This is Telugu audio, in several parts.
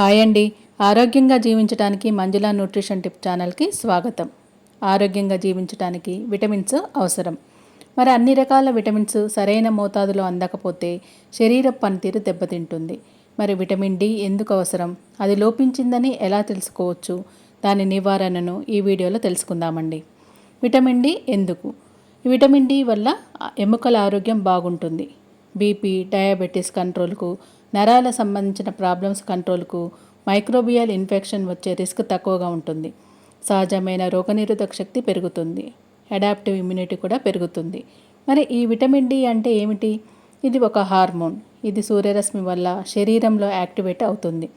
హాయ్ అండి. ఆరోగ్యంగా జీవించడానికి మంజులా న్యూట్రిషన్ టిప్ ఛానల్కి స్వాగతం. ఆరోగ్యంగా జీవించడానికి విటమిన్స్ అవసరం. మరి అన్ని రకాల విటమిన్స్ సరైన మోతాదులో అందకపోతే శరీర పనితీరు దెబ్బతింటుంది. మరి విటమిన్ డి ఎందుకు అవసరం? అది లోపించిందని ఎలా తెలుసుకోవచ్చు? దాని నివారణను ఈ వీడియోలో తెలుసుకుందామండి. విటమిన్ డి ఎందుకు? విటమిన్ డి వల్ల ఎముకల ఆరోగ్యం బాగుంటుంది. బీపీ డయాబెటీస్ కంట్రోల్కు నరాల సంబంధించిన ప్రాబ్లమ్స్ కంట్రోల్కు మైక్రోబియల్ ఇన్ఫెక్షన్ వచ్చే రిస్క్ తక్కువగా ఉంటుంది. సహజమైన రోగనిరోధక శక్తి పెరుగుతుంది. అడాప్టివ్ ఇమ్యూనిటీ కూడా పెరుగుతుంది. మరి ఈ విటమిన్ డి అంటే ఏమిటి? ఇది ఒక హార్మోన్. ఇది సూర్యరశ్మి వల్ల శరీరంలో యాక్టివేట్ అవుతుంది.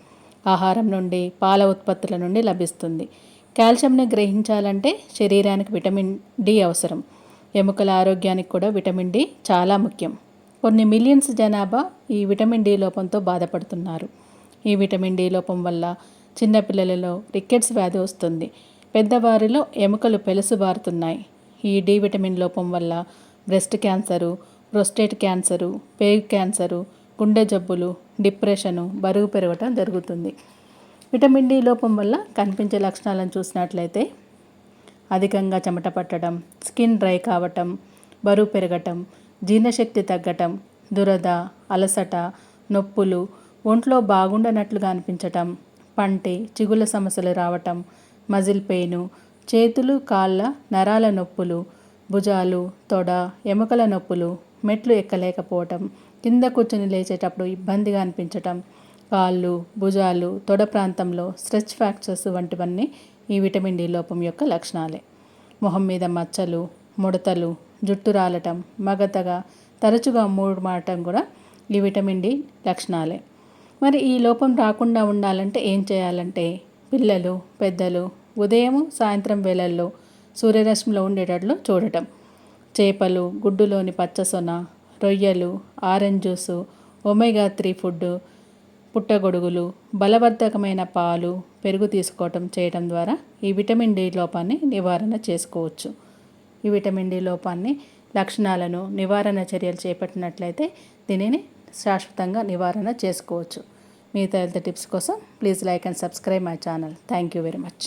ఆహారం నుండి పాల ఉత్పత్తుల నుండి లభిస్తుంది. కాల్షియంని గ్రహించాలంటే శరీరానికి విటమిన్ డి అవసరం. ఎముకల ఆరోగ్యానికి కూడా విటమిన్ డి చాలా ముఖ్యం. కొన్ని మిలియన్స్ జనాభా ఈ విటమిన్ డి లోపంతో బాధపడుతున్నారు. ఈ విటమిన్ డి లోపం వల్ల చిన్నపిల్లలలో రికెట్స్ వ్యాధి వస్తుంది. పెద్దవారిలో ఎముకలు పెలుసుబారుతున్నాయి. ఈ డి విటమిన్ లోపం వల్ల బ్రెస్ట్ క్యాన్సరు ప్రొస్టేట్ క్యాన్సరు పేగు క్యాన్సరు గుండె జబ్బులు డిప్రెషను బరువు పెరగటం జరుగుతుంది. విటమిన్ డి లోపం వల్ల కనిపించే లక్షణాలను చూసినట్లయితే అధికంగా చెమట పట్టడం స్కిన్ డ్రై కావటం బరువు పెరగటం జీర్ణశక్తి తగ్గటం దురద అలసట నొప్పులు ఒంట్లో బాగుండనట్లుగా అనిపించటం పంటి చిగుల సమస్యలు రావటం మజిల్ పెయిను చేతులు కాళ్ళ నరాల నొప్పులు భుజాలు తొడ ఎముకల నొప్పులు మెట్లు ఎక్కలేకపోవటం కింద కూర్చొని లేచేటప్పుడు ఇబ్బందిగా అనిపించటం కాళ్ళు భుజాలు తొడ ప్రాంతంలో స్ట్రెచ్ ఫ్రాక్చర్స్ వంటివన్నీ ఈ విటమిన్ డి లోపం యొక్క లక్షణాలే. మొహం మీద మచ్చలు ముడతలు జుట్టు రాలటం మగతగా తరచుగా మూడు మారటం కూడా ఈ విటమిన్ డి లక్షణాలే. మరి ఈ లోపం రాకుండా ఉండాలంటే ఏం చేయాలంటే పిల్లలు పెద్దలు ఉదయం సాయంత్రం వేళల్లో సూర్యరశ్మిలో ఉండేటట్లు చూడటం. చేపలు గుడ్డులోని పచ్చసొన రొయ్యలు orange juice omega three food పుట్టగొడుగులు బలవర్ధకమైన పాలు పెరుగు తీసుకోవటం చేయటం ద్వారా ఈ విటమిన్ డి లోపాన్ని నివారణ చేసుకోవచ్చు. ఈ విటమిన్ డి లోపాన్ని లక్షణాలను నివారణ చర్యలు చేపట్టినట్లయితే దీనిని శాశ్వతంగా నివారణ చేసుకోవచ్చు. మిగతా హెల్త్ టిప్స్ కోసం please like and subscribe my channel. Thank you very much.